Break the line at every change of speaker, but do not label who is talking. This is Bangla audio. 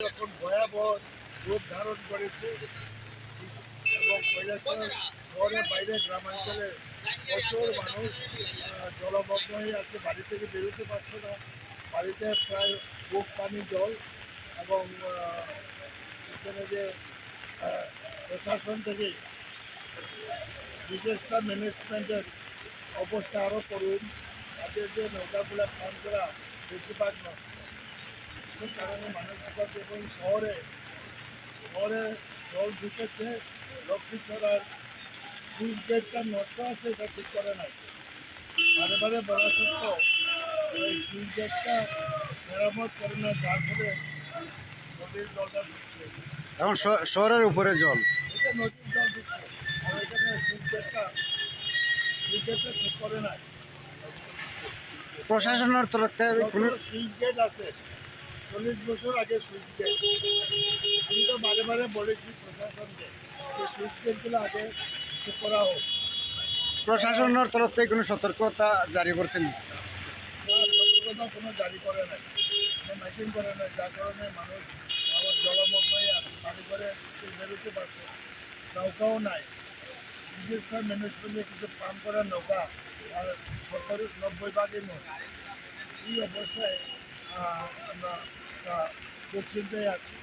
এখন ভয়াবহ রূপ ধারণ করেছে, এবং কৈলাসহর শহরের বাইরে গ্রামাঞ্চলে প্রচুর মানুষ জলমগ্ন হয়ে আছে, বাড়ি থেকে বেরোতে পারছে না। বাড়িতে প্রায় বুক পানি, জল এবং এখানে যে প্রশাসন থেকে বিশেষটা ম্যানেজমেন্টের অবস্থা আরও করুন। তাদের যে নৌকাগুলো প্ল্যান করা বেশিরভাগ নষ্ট। সে কারণে মানুষ বিপদ এবং শহরে শহরে জল ঢুকেছে লক্ষ্মীছড়ার সুইচ গেটটা নষ্ট আছে এটা ঠিক করে নাই। বারে বারে বলা সত্ত্বেও এই সুইচ গেটটা মেরামত করে না যার ফলে নদীর জলটা ঢুকছে।
এখন শহরের উপরে জল।
এটা নদীর জল ঢুকছে আর এখানে সুইচ গেটটা সুইচ গেটটা ঠিক করে নাই।
প্রশাসনের তরফ থেকে কোনো
সুইচ গেট আছে চল্লিশ বছর আগে সুইচ গেট আমি তো বারে বারে বলেছি প্রশাসনকে যে সুইচ গেটগুলো আগে করা হোক।
প্রশাসনের তরফ থেকে কোনো সতর্কতা জারি করছেন?
সতর্কতা কোনো জারি করে নাই। মাইকিং করে নাই যার কারণে মানুষ আবার জলমগ্ন হয়ে আছে পানি করে বেরোতে পারছে নৌকাও নাই। বিশেষ করে ম্যানেজমেন্টে কিছু পান করার নৌকা আর সত্তর নব্বই ভাগই নষ্ট। এই অবস্থায় আমরা দুশ্চিন্তায় আছি।